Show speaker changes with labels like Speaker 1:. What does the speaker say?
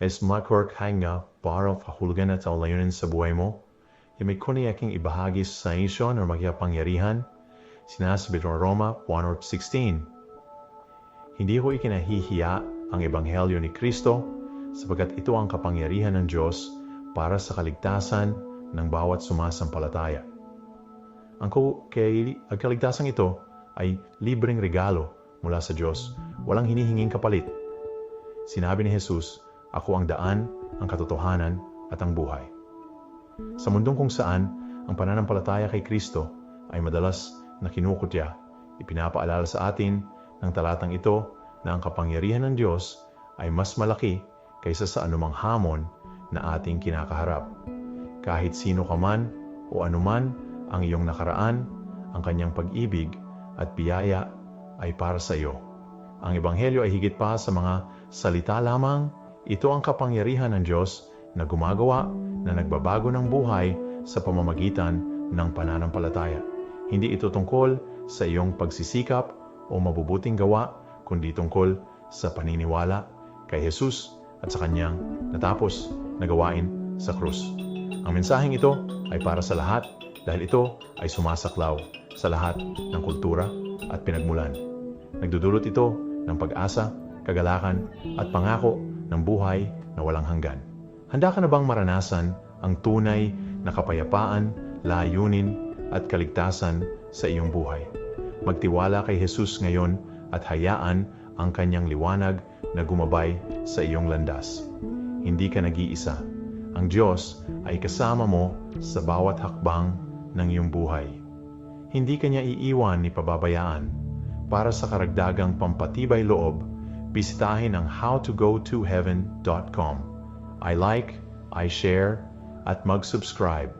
Speaker 1: es makor nga para kahulugan at layunin sa buhay mo, yung may kunay aking ibahagi sa isyon o magkapangyarihan, sinasabi ng Roma 1.16. Hindi ko ikinahihiya ang Ebanghelyo ni Kristo sapagkat ito ang kapangyarihan ng Diyos para sa kaligtasan ng bawat sumasampalataya. Ang, kay, ang kaligtasan ito ay libreng regalo mula sa Diyos, walang hinihinging kapalit. Sinabi ni Jesus, Ako ang daan, ang katotohanan, at ang buhay. Sa mundong kung saan ang pananampalataya kay Kristo ay madalas na kinukutya, ipinapaalala sa atin ng talatang ito na ang kapangyarihan ng Diyos ay mas malaki kaysa sa anumang hamon na ating kinakaharap. Kahit sino ka man o anuman ang iyong nakaraan, ang kanyang pag-ibig at biyaya ay para sa iyo. Ang Ebanghelyo ay higit pa sa mga salita lamang, ito ang kapangyarihan ng Diyos na gumagawa na nagbabago ng buhay sa pamamagitan ng pananampalataya. Hindi ito tungkol sa iyong pagsisikap o mabubuting gawa, kundi tungkol sa paniniwala kay Jesus at sa kanyang natapos na gawain sa krus. Ang mensaheng ito ay para sa lahat dahil ito ay sumasaklaw sa lahat ng kultura at pinagmulan. Nagdudulot ito ng pag-asa, kagalakan at pangako ng buhay na walang hanggan. Handa ka na bang maranasan ang tunay na kapayapaan, layunin at kaligtasan sa iyong buhay? Magtiwala kay Jesus ngayon at hayaan ang kanyang liwanag na gumabay sa iyong landas. Hindi ka nag-iisa. Ang Diyos ay kasama mo sa bawat hakbang ng iyong buhay. Hindi kanya iiwan ni pababayaan. Para sa karagdagang pampatibay loob, bisitahin ang howtogotoheaven.com. I like, I share, at mag-subscribe